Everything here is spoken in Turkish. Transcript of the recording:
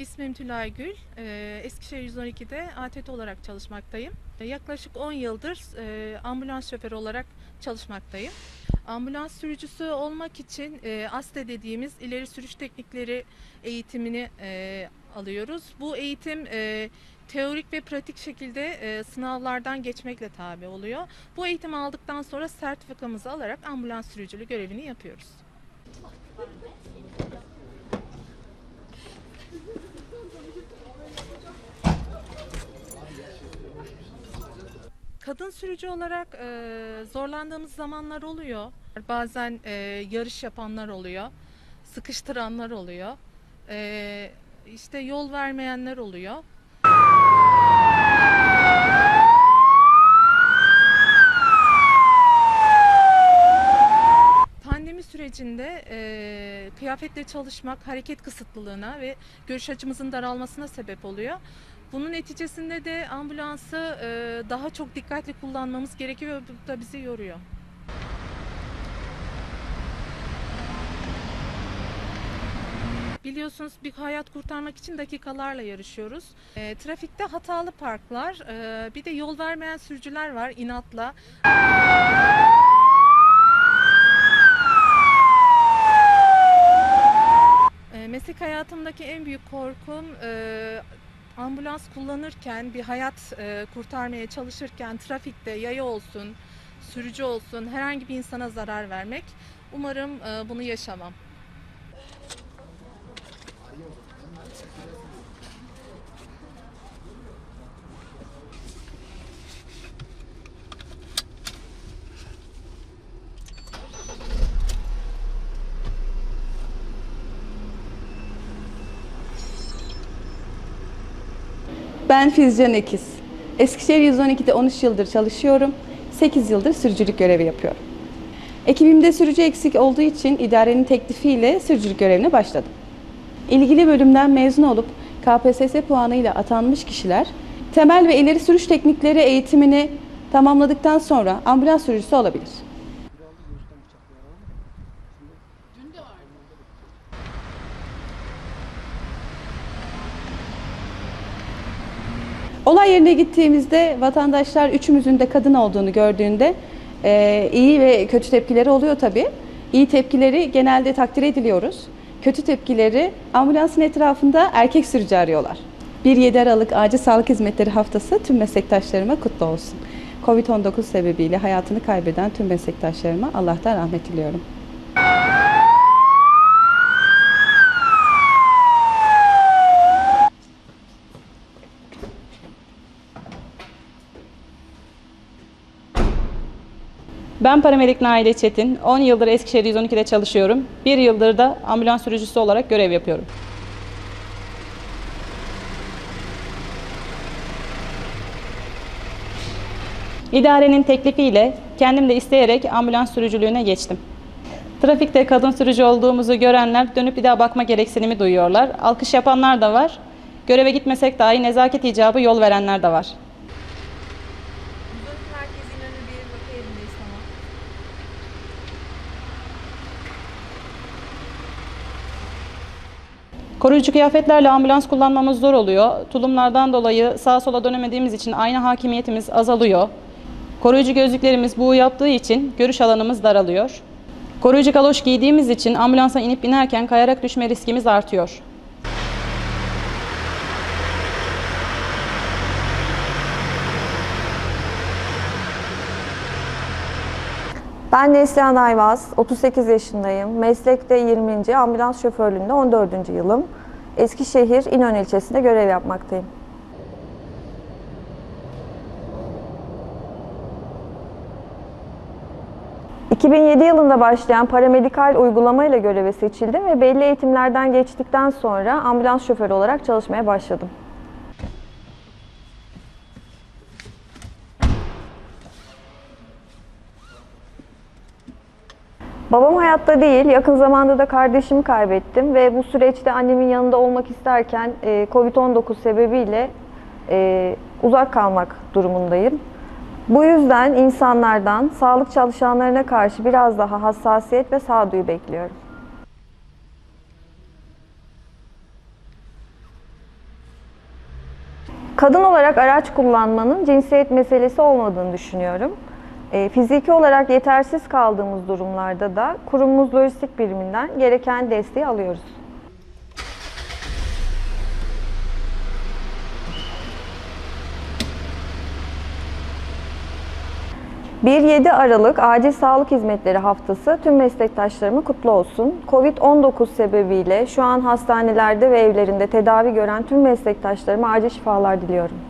İsmim Tülay Gül. Ee, Eskişehir 112'de ATT olarak çalışmaktayım. Ee, Yaklaşık 10 yıldır e, ambulans şoförü olarak çalışmaktayım. Ambulans sürücüsü olmak için e, ASTE dediğimiz ileri sürüş teknikleri eğitimini e, alıyoruz. Bu eğitim e, teorik ve pratik şekilde e, sınavlardan geçmekle tabi oluyor. Bu eğitimi aldıktan sonra sertifikamızı alarak ambulans sürücülüğü görevini yapıyoruz. Kadın sürücü olarak e, zorlandığımız zamanlar oluyor. Bazen e, yarış yapanlar oluyor, sıkıştıranlar oluyor, e, işte yol vermeyenler oluyor. Kıyafetle çalışmak hareket kısıtlılığına ve görüş açımızın daralmasına sebep oluyor. Bunun neticesinde de ambulansı e, daha çok dikkatli kullanmamız gerekiyor ve bu da bizi yoruyor. Biliyorsunuz bir hayat kurtarmak için dakikalarla yarışıyoruz. E, trafikte hatalı parklar, e, bir de yol vermeyen sürücüler var inatla. E, meslek hayatımdaki en büyük korkum e, ambulans kullanırken, bir hayat e, kurtarmaya çalışırken trafikte yaya olsun, sürücü olsun herhangi bir insana zarar vermek. Umarım e, bunu yaşamam. Ben Fizcan Ekiz. Eskişehir 112'de 13 yıldır çalışıyorum. 8 yıldır sürücülük görevi yapıyorum. Ekibimde sürücü eksik olduğu için idarenin teklifiyle sürücülük görevine başladım. İlgili bölümden mezun olup KPSS puanıyla atanmış kişiler temel ve ileri sürüş teknikleri eğitimini tamamladıktan sonra ambulans sürücüsü olabilir. Olay yerine gittiğimizde vatandaşlar üçümüzün de kadın olduğunu gördüğünde e, iyi ve kötü tepkileri oluyor tabii. İyi tepkileri genelde takdir ediliyoruz. Kötü tepkileri ambulansın etrafında erkek sürücü arıyorlar. 1-7 Aralık Acil Sağlık Hizmetleri Haftası tüm meslektaşlarıma kutlu olsun. Covid-19 sebebiyle hayatını kaybeden tüm meslektaşlarıma Allah'tan rahmet diliyorum. Ben paramedik Naile Çetin. 10 yıldır Eskişehir 112'de çalışıyorum. 1 yıldır da ambulans sürücüsü olarak görev yapıyorum. İdarenin teklifiyle kendim de isteyerek ambulans sürücülüğüne geçtim. Trafikte kadın sürücü olduğumuzu görenler dönüp bir daha bakma gereksinimi duyuyorlar. Alkış yapanlar da var. Göreve gitmesek dahi nezaket icabı yol verenler de var. Koruyucu kıyafetlerle ambulans kullanmamız zor oluyor. Tulumlardan dolayı sağa sola dönemediğimiz için ayna hakimiyetimiz azalıyor. Koruyucu gözlüklerimiz buğu yaptığı için görüş alanımız daralıyor. Koruyucu galoş giydiğimiz için ambulansa inip binerken kayarak düşme riskimiz artıyor. Ben Neslihan Ayvaz, 38 yaşındayım. Meslekte 20. ambulans şoförlüğünde 14. yılım. Eskişehir İnönü ilçesinde görev yapmaktayım. ...2007 yılında başlayan paramedikal uygulamayla göreve seçildim ve belli eğitimlerden geçtikten sonra ambulans şoförü olarak çalışmaya başladım. Babam hayatta değil, yakın zamanda da kardeşimi kaybettim ve bu süreçte annemin yanında olmak isterken e, Covid-19 sebebiyle e, uzak kalmak durumundayım. Bu yüzden insanlardan sağlık çalışanlarına karşı biraz daha hassasiyet ve sağduyu bekliyorum. Kadın olarak araç kullanmanın cinsiyet meselesi olmadığını düşünüyorum. E, fiziki olarak yetersiz kaldığımız durumlarda da kurumumuz lojistik biriminden gereken desteği alıyoruz. 1-7 Aralık Acil Sağlık Hizmetleri Haftası tüm meslektaşlarıma kutlu olsun. Covid-19 sebebiyle şu an hastanelerde ve evlerinde tedavi gören tüm meslektaşlarıma acil şifalar diliyorum.